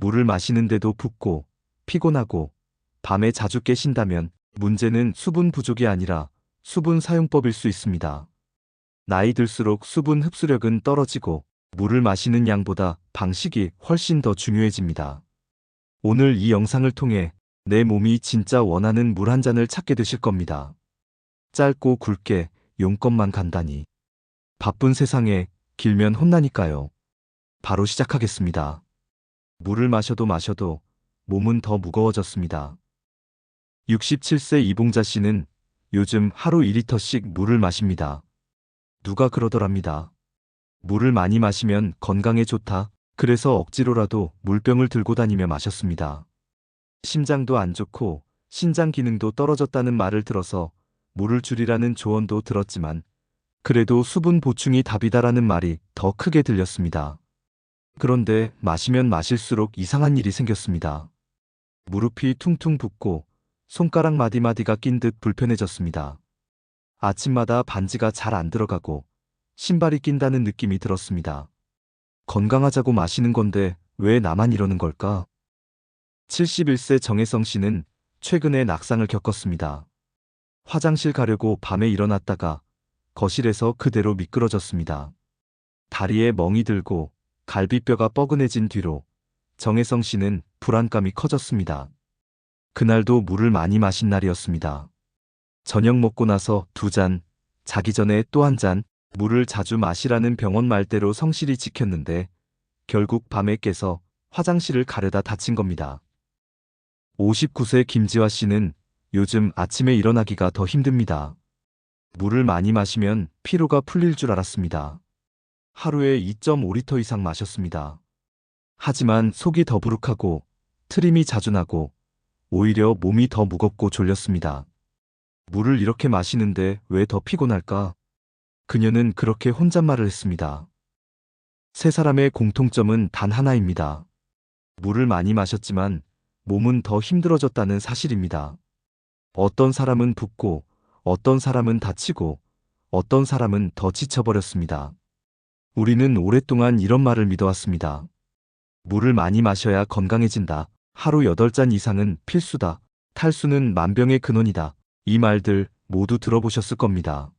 물을 마시는데도 붓고 피곤하고 밤에 자주 깨신다면 문제는 수분 부족이 아니라 수분 사용법일 수 있습니다. 나이 들수록 수분 흡수력은 떨어지고 물을 마시는 양보다 방식이 훨씬 더 중요해집니다. 오늘 이 영상을 통해 내 몸이 진짜 원하는 물 한 잔을 찾게 되실 겁니다. 짧고 굵게 용건만 간단히. 바쁜 세상에 길면 혼나니까요. 바로 시작하겠습니다. 물을 마셔도 마셔도 몸은 더 무거워졌습니다. 67세 이봉자 씨는 요즘 하루 2리터씩 물을 마십니다. 누가 그러더랍니다. 물을 많이 마시면 건강에 좋다. 그래서 억지로라도 물병을 들고 다니며 마셨습니다. 심장도 안 좋고 신장 기능도 떨어졌다는 말을 들어서 물을 줄이라는 조언도 들었지만 그래도 수분 보충이 답이다라는 말이 더 크게 들렸습니다. 그런데 마시면 마실수록 이상한 일이 생겼습니다. 무릎이 퉁퉁 붓고 손가락 마디마디가 낀 듯 불편해졌습니다. 아침마다 반지가 잘 안 들어가고 신발이 낀다는 느낌이 들었습니다. 건강하자고 마시는 건데 왜 나만 이러는 걸까? 71세 정혜성 씨는 최근에 낙상을 겪었습니다. 화장실 가려고 밤에 일어났다가 거실에서 그대로 미끄러졌습니다. 다리에 멍이 들고 갈비뼈가 뻐근해진 뒤로 정혜성 씨는 불안감이 커졌습니다. 그날도 물을 많이 마신 날이었습니다. 저녁 먹고 나서 두 잔, 자기 전에 또 한 잔, 물을 자주 마시라는 병원 말대로 성실히 지켰는데 결국 밤에 깨서 화장실을 가려다 다친 겁니다. 59세 김지화 씨는 요즘 아침에 일어나기가 더 힘듭니다. 물을 많이 마시면 피로가 풀릴 줄 알았습니다. 하루에 2.5리터 이상 마셨습니다. 하지만 속이 더부룩하고 트림이 자주 나고 오히려 몸이 더 무겁고 졸렸습니다. 물을 이렇게 마시는데 왜 더 피곤할까? 그녀는 그렇게 혼잣말을 했습니다. 세 사람의 공통점은 단 하나입니다. 물을 많이 마셨지만 몸은 더 힘들어졌다는 사실입니다. 어떤 사람은 붓고, 어떤 사람은 다치고, 어떤 사람은 더 지쳐버렸습니다. 우리는 오랫동안 이런 말을 믿어왔습니다. 물을 많이 마셔야 건강해진다. 하루 8잔 이상은 필수다. 탈수는 만병의 근원이다. 이 말들 모두 들어보셨을 겁니다.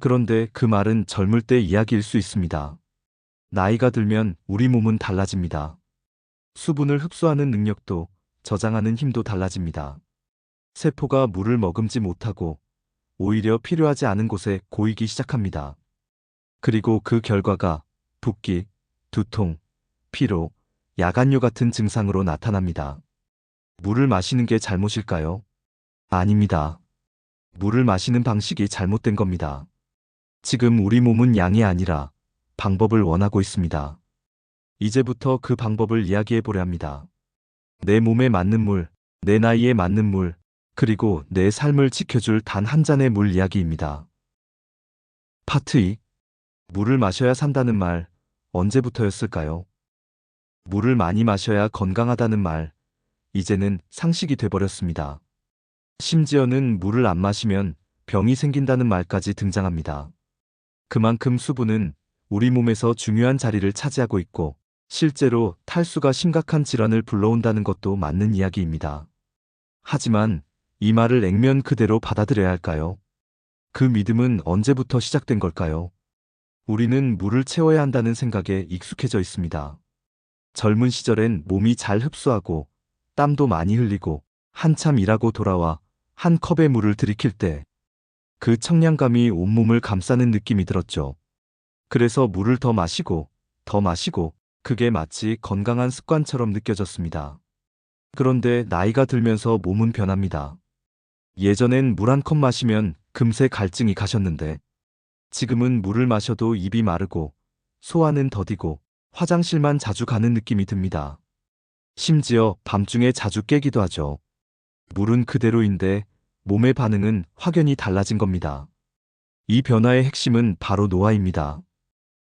그런데 그 말은 젊을 때 이야기일 수 있습니다. 나이가 들면 우리 몸은 달라집니다. 수분을 흡수하는 능력도 저장하는 힘도 달라집니다. 세포가 물을 머금지 못하고 오히려 필요하지 않은 곳에 고이기 시작합니다. 그리고 그 결과가 붓기, 두통, 피로, 야간요 같은 증상으로 나타납니다. 물을 마시는 게 잘못일까요? 아닙니다. 물을 마시는 방식이 잘못된 겁니다. 지금 우리 몸은 양이 아니라 방법을 원하고 있습니다. 이제부터 그 방법을 이야기해 보려 합니다. 내 몸에 맞는 물, 내 나이에 맞는 물, 그리고 내 삶을 지켜줄 단 한 잔의 물 이야기입니다. 파트 2. 물을 마셔야 산다는 말, 언제부터였을까요? 물을 많이 마셔야 건강하다는 말, 이제는 상식이 돼버렸습니다. 심지어는 물을 안 마시면 병이 생긴다는 말까지 등장합니다. 그만큼 수분은 우리 몸에서 중요한 자리를 차지하고 있고 실제로 탈수가 심각한 질환을 불러온다는 것도 맞는 이야기입니다. 하지만 이 말을 액면 그대로 받아들여야 할까요? 그 믿음은 언제부터 시작된 걸까요? 우리는 물을 채워야 한다는 생각에 익숙해져 있습니다. 젊은 시절엔 몸이 잘 흡수하고 땀도 많이 흘리고 한참 일하고 돌아와 한 컵의 물을 들이킬 때 그 청량감이 온몸을 감싸는 느낌이 들었죠. 그래서 물을 더 마시고 더 마시고 그게 마치 건강한 습관처럼 느껴졌습니다. 그런데 나이가 들면서 몸은 변합니다. 예전엔 물 한 컵 마시면 금세 갈증이 가셨는데 지금은 물을 마셔도 입이 마르고 소화는 더디고 화장실만 자주 가는 느낌이 듭니다. 심지어 밤중에 자주 깨기도 하죠. 물은 그대로인데 몸의 반응은 확연히 달라진 겁니다. 이 변화의 핵심은 바로 노화입니다.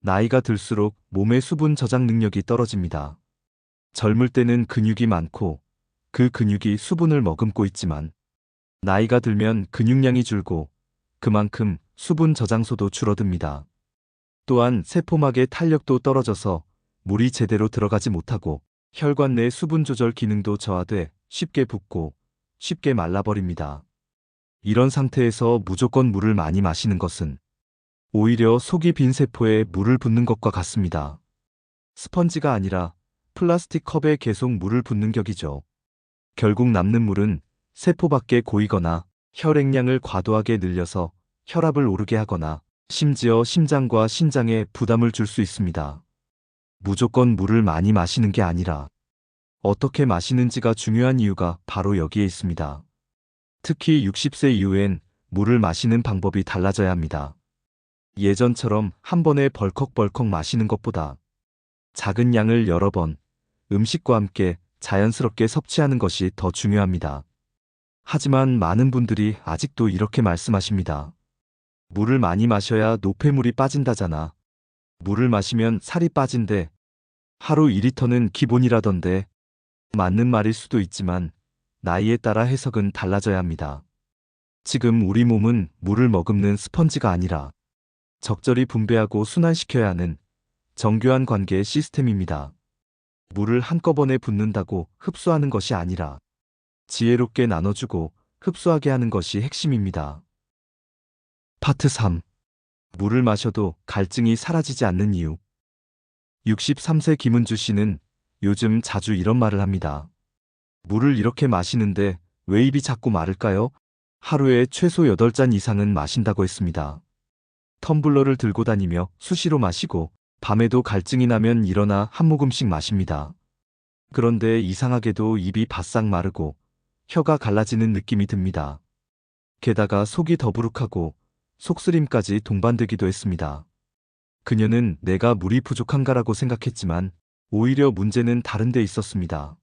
나이가 들수록 몸의 수분 저장 능력이 떨어집니다. 젊을 때는 근육이 많고 그 근육이 수분을 머금고 있지만 나이가 들면 근육량이 줄고 그만큼 수분 저장소도 줄어듭니다. 또한 세포막의 탄력도 떨어져서 물이 제대로 들어가지 못하고 혈관 내 수분 조절 기능도 저하돼 쉽게 붓고 쉽게 말라버립니다. 이런 상태에서 무조건 물을 많이 마시는 것은 오히려 속이 빈 세포에 물을 붓는 것과 같습니다. 스펀지가 아니라 플라스틱 컵에 계속 물을 붓는 격이죠. 결국 남는 물은 세포 밖에 고이거나 혈액량을 과도하게 늘려서 혈압을 오르게 하거나 심지어 심장과 신장에 부담을 줄 수 있습니다. 무조건 물을 많이 마시는 게 아니라 어떻게 마시는지가 중요한 이유가 바로 여기에 있습니다. 특히 60세 이후엔 물을 마시는 방법이 달라져야 합니다. 예전처럼 한 번에 벌컥벌컥 마시는 것보다 작은 양을 여러 번 음식과 함께 자연스럽게 섭취하는 것이 더 중요합니다. 하지만 많은 분들이 아직도 이렇게 말씀하십니다. 물을 많이 마셔야 노폐물이 빠진다잖아. 물을 마시면 살이 빠진대. 하루 2리터는 기본이라던데. 맞는 말일 수도 있지만 나이에 따라 해석은 달라져야 합니다. 지금 우리 몸은 물을 머금는 스펀지가 아니라 적절히 분배하고 순환시켜야 하는 정교한 관계의 시스템입니다. 물을 한꺼번에 붓는다고 흡수하는 것이 아니라 지혜롭게 나눠주고 흡수하게 하는 것이 핵심입니다. 파트 3. 물을 마셔도 갈증이 사라지지 않는 이유. 63세 김은주 씨는 요즘 자주 이런 말을 합니다. 물을 이렇게 마시는데 왜 입이 자꾸 마를까요? 하루에 최소 8잔 이상은 마신다고 했습니다. 텀블러를 들고 다니며 수시로 마시고 밤에도 갈증이 나면 일어나 한 모금씩 마십니다. 그런데 이상하게도 입이 바싹 마르고 혀가 갈라지는 느낌이 듭니다. 게다가 속이 더부룩하고 속쓰림까지 동반되기도 했습니다. 그녀는 내가 물이 부족한가라고 생각했지만 오히려 문제는 다른 데 있었습니다.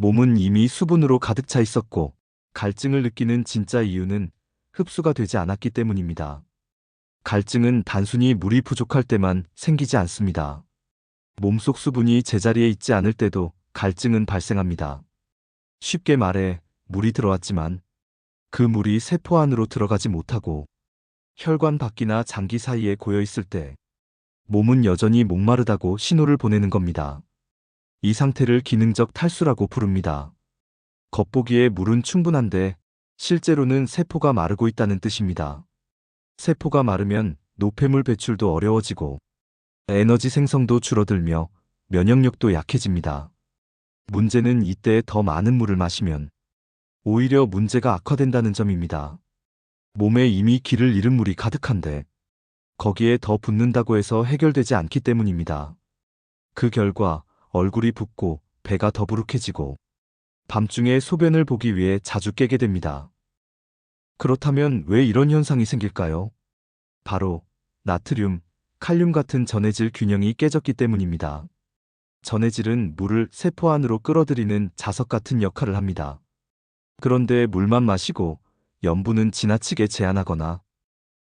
몸은 이미 수분으로 가득 차 있었고 갈증을 느끼는 진짜 이유는 흡수가 되지 않았기 때문입니다. 갈증은 단순히 물이 부족할 때만 생기지 않습니다. 몸속 수분이 제자리에 있지 않을 때도 갈증은 발생합니다. 쉽게 말해 물이 들어왔지만 그 물이 세포 안으로 들어가지 못하고 혈관 밖이나 장기 사이에 고여 있을 때 몸은 여전히 목마르다고 신호를 보내는 겁니다. 이 상태를 기능적 탈수라고 부릅니다. 겉보기에 물은 충분한데 실제로는 세포가 마르고 있다는 뜻입니다. 세포가 마르면 노폐물 배출도 어려워지고 에너지 생성도 줄어들며 면역력도 약해집니다. 문제는 이때 더 많은 물을 마시면 오히려 문제가 악화된다는 점입니다. 몸에 이미 기를 잃은 물이 가득한데 거기에 더 붓는다고 해서 해결되지 않기 때문입니다. 그 결과 얼굴이 붓고 배가 더부룩해지고 밤중에 소변을 보기 위해 자주 깨게 됩니다. 그렇다면 왜 이런 현상이 생길까요? 바로 나트륨, 칼륨 같은 전해질 균형이 깨졌기 때문입니다. 전해질은 물을 세포 안으로 끌어들이는 자석 같은 역할을 합니다. 그런데 물만 마시고 염분은 지나치게 제한하거나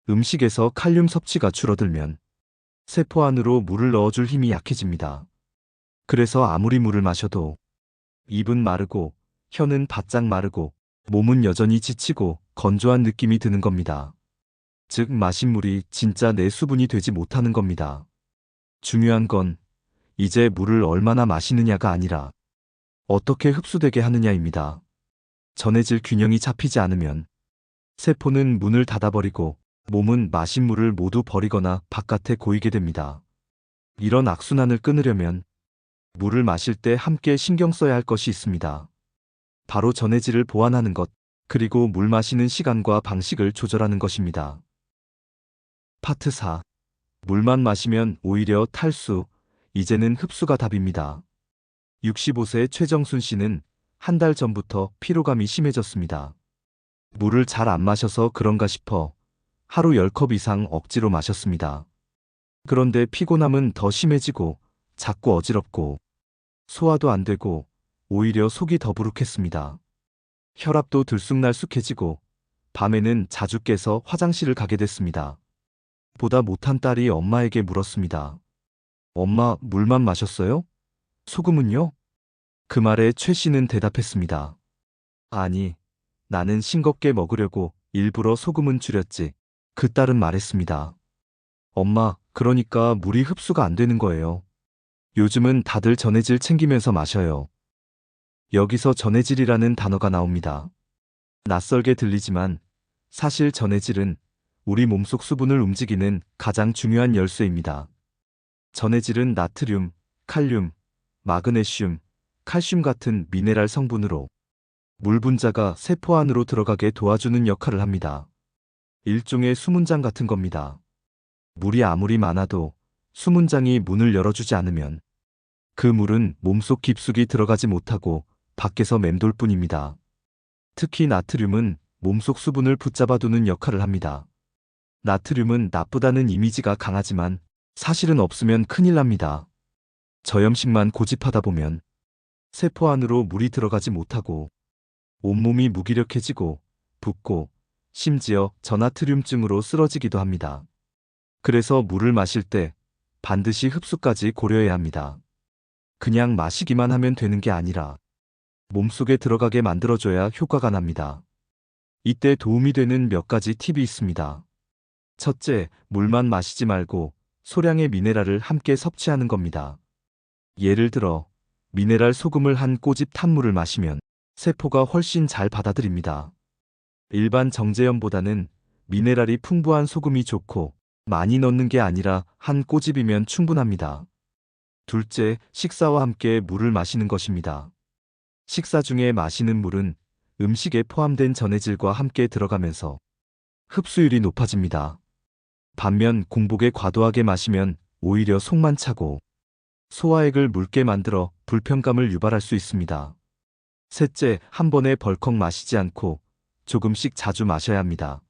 음식에서 칼륨 섭취가 줄어들면 세포 안으로 물을 넣어줄 힘이 약해집니다. 그래서 아무리 물을 마셔도 입은 마르고 혀는 바짝 마르고 몸은 여전히 지치고 건조한 느낌이 드는 겁니다. 즉 마신 물이 진짜 내 수분이 되지 못하는 겁니다. 중요한 건 이제 물을 얼마나 마시느냐가 아니라 어떻게 흡수되게 하느냐입니다. 전해질 균형이 잡히지 않으면 세포는 문을 닫아버리고 몸은 마신 물을 모두 버리거나 바깥에 고이게 됩니다. 이런 악순환을 끊으려면 물을 마실 때 함께 신경 써야 할 것이 있습니다. 바로 전해질을 보완하는 것, 그리고 물 마시는 시간과 방식을 조절하는 것입니다. 파트 4. 물만 마시면 오히려 탈수, 이제는 흡수가 답입니다. 65세 최정순 씨는 한 달 전부터 피로감이 심해졌습니다. 물을 잘 안 마셔서 그런가 싶어 하루 10컵 이상 억지로 마셨습니다. 그런데 피곤함은 더 심해지고 자꾸 어지럽고 소화도 안 되고 오히려 속이 더부룩했습니다. 혈압도 들쑥날쑥해지고 밤에는 자주 깨서 화장실을 가게 됐습니다. 보다 못한 딸이 엄마에게 물었습니다. 엄마, 물만 마셨어요? 소금은요? 그 말에 최 씨는 대답했습니다. 아니, 나는 싱겁게 먹으려고 일부러 소금은 줄였지. 그 딸은 말했습니다. 엄마, 그러니까 물이 흡수가 안 되는 거예요. 요즘은 다들 전해질 챙기면서 마셔요. 여기서 전해질이라는 단어가 나옵니다. 낯설게 들리지만 사실 전해질은 우리 몸속 수분을 움직이는 가장 중요한 열쇠입니다. 전해질은 나트륨, 칼륨, 마그네슘, 칼슘 같은 미네랄 성분으로 물 분자가 세포 안으로 들어가게 도와주는 역할을 합니다. 일종의 수문장 같은 겁니다. 물이 아무리 많아도 수문장이 문을 열어주지 않으면 그 물은 몸속 깊숙이 들어가지 못하고 밖에서 맴돌 뿐입니다. 특히 나트륨은 몸속 수분을 붙잡아 두는 역할을 합니다. 나트륨은 나쁘다는 이미지가 강하지만 사실은 없으면 큰일 납니다. 저염식만 고집하다 보면 세포 안으로 물이 들어가지 못하고 온몸이 무기력해지고 붓고 심지어 저나트륨증으로 쓰러지기도 합니다. 그래서 물을 마실 때 반드시 흡수까지 고려해야 합니다. 그냥 마시기만 하면 되는 게 아니라 몸속에 들어가게 만들어줘야 효과가 납니다. 이때 도움이 되는 몇 가지 팁이 있습니다. 첫째, 물만 마시지 말고 소량의 미네랄을 함께 섭취하는 겁니다. 예를 들어, 미네랄 소금을 한 꼬집 탄물을 마시면 세포가 훨씬 잘 받아들입니다. 일반 정제염보다는 미네랄이 풍부한 소금이 좋고 많이 넣는 게 아니라 한 꼬집이면 충분합니다. 둘째, 식사와 함께 물을 마시는 것입니다. 식사 중에 마시는 물은 음식에 포함된 전해질과 함께 들어가면서 흡수율이 높아집니다. 반면 공복에 과도하게 마시면 오히려 속만 차고 소화액을 묽게 만들어 불편감을 유발할 수 있습니다. 셋째, 한 번에 벌컥 마시지 않고 조금씩 자주 마셔야 합니다.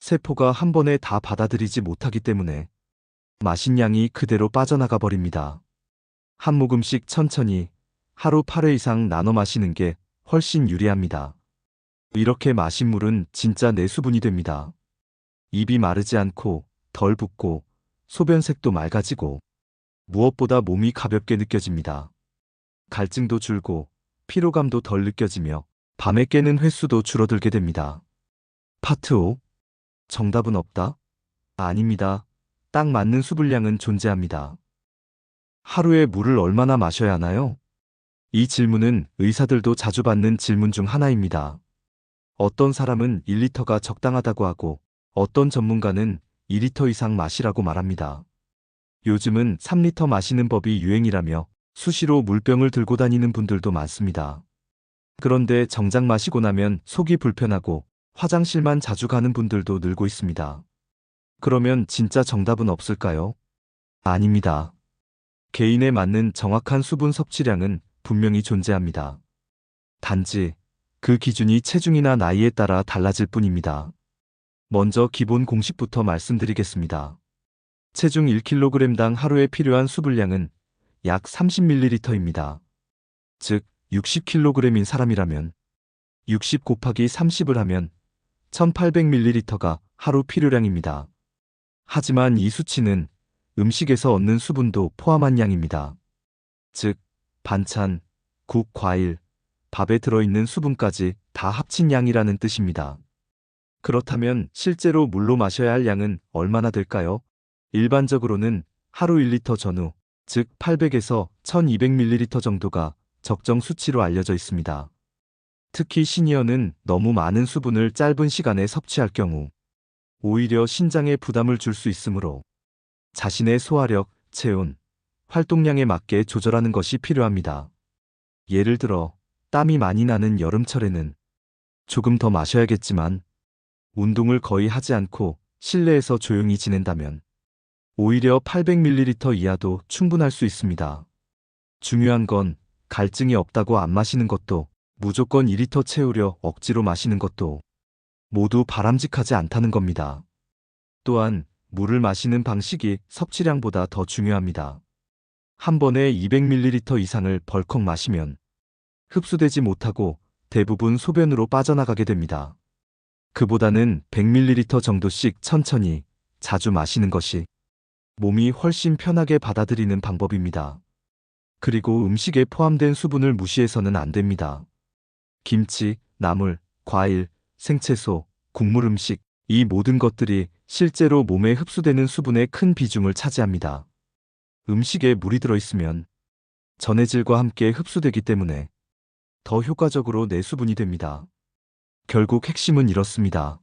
세포가 한 번에 다 받아들이지 못하기 때문에 마신 양이 그대로 빠져나가 버립니다. 한 모금씩 천천히 하루 8회 이상 나눠 마시는 게 훨씬 유리합니다. 이렇게 마신 물은 진짜 내수분이 됩니다. 입이 마르지 않고 덜 붓고 소변색도 맑아지고 무엇보다 몸이 가볍게 느껴집니다. 갈증도 줄고 피로감도 덜 느껴지며 밤에 깨는 횟수도 줄어들게 됩니다. 파트 5. 정답은 없다? 아닙니다. 딱 맞는 수분량은 존재합니다. 하루에 물을 얼마나 마셔야 하나요? 이 질문은 의사들도 자주 받는 질문 중 하나입니다. 어떤 사람은 1리터가 적당하다고 하고 어떤 전문가는 2리터 이상 마시라고 말합니다. 요즘은 3리터 마시는 법이 유행이라며 수시로 물병을 들고 다니는 분들도 많습니다. 그런데 정작 마시고 나면 속이 불편하고 화장실만 자주 가는 분들도 늘고 있습니다. 그러면 진짜 정답은 없을까요? 아닙니다. 개인에 맞는 정확한 수분 섭취량은 분명히 존재합니다. 단지 그 기준이 체중이나 나이에 따라 달라질 뿐입니다. 먼저 기본 공식부터 말씀드리겠습니다. 체중 1kg당 하루에 필요한 수분량은 약 30ml입니다. 즉, 60kg인 사람이라면 60 곱하기 30을 하면 1800ml가 하루 필요량입니다. 하지만 이 수치는 음식에서 얻는 수분도 포함한 양입니다. 즉, 반찬, 국, 과일, 밥에 들어있는 수분까지 다 합친 양이라는 뜻입니다. 그렇다면 실제로 물로 마셔야 할 양은 얼마나 될까요? 일반적으로는 하루 1리터 전후, 즉 800에서 1200ml 정도가 적정 수치로 알려져 있습니다. 특히 시니어는 너무 많은 수분을 짧은 시간에 섭취할 경우 오히려 신장에 부담을 줄 수 있으므로 자신의 소화력, 체온, 활동량에 맞게 조절하는 것이 필요합니다. 예를 들어 땀이 많이 나는 여름철에는 조금 더 마셔야겠지만 운동을 거의 하지 않고 실내에서 조용히 지낸다면 오히려 800ml 이하도 충분할 수 있습니다. 중요한 건 갈증이 없다고 안 마시는 것도 무조건 2리터 채우려 억지로 마시는 것도 모두 바람직하지 않다는 겁니다. 또한 물을 마시는 방식이 섭취량보다 더 중요합니다. 한 번에 200ml 이상을 벌컥 마시면 흡수되지 못하고 대부분 소변으로 빠져나가게 됩니다. 그보다는 100ml 정도씩 천천히 자주 마시는 것이 몸이 훨씬 편하게 받아들이는 방법입니다. 그리고 음식에 포함된 수분을 무시해서는 안 됩니다. 김치, 나물, 과일, 생채소, 국물 음식, 이 모든 것들이 실제로 몸에 흡수되는 수분의 큰 비중을 차지합니다. 음식에 물이 들어있으면 전해질과 함께 흡수되기 때문에 더 효과적으로 내수분이 됩니다. 결국 핵심은 이렇습니다.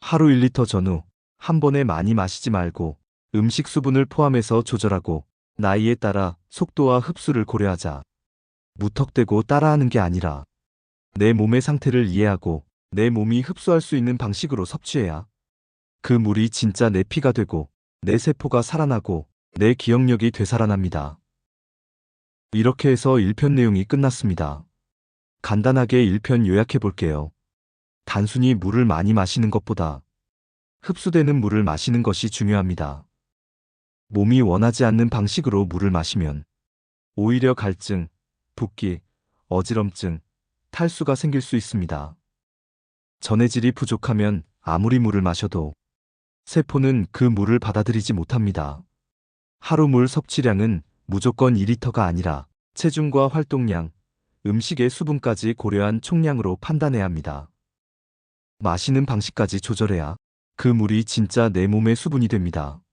하루 1리터 전후 한 번에 많이 마시지 말고 음식 수분을 포함해서 조절하고 나이에 따라 속도와 흡수를 고려하자. 무턱대고 따라하는 게 아니라 내 몸의 상태를 이해하고 내 몸이 흡수할 수 있는 방식으로 섭취해야 그 물이 진짜 내 피가 되고 내 세포가 살아나고 내 기억력이 되살아납니다. 이렇게 해서 1편 내용이 끝났습니다. 간단하게 1편 요약해 볼게요. 단순히 물을 많이 마시는 것보다 흡수되는 물을 마시는 것이 중요합니다. 몸이 원하지 않는 방식으로 물을 마시면 오히려 갈증, 붓기, 어지럼증, 탈수가 생길 수 있습니다. 전해질이 부족하면 아무리 물을 마셔도 세포는 그 물을 받아들이지 못합니다. 하루 물 섭취량은 무조건 2리터가 아니라 체중과 활동량, 음식의 수분까지 고려한 총량으로 판단해야 합니다. 마시는 방식까지 조절해야 그 물이 진짜 내 몸의 수분이 됩니다.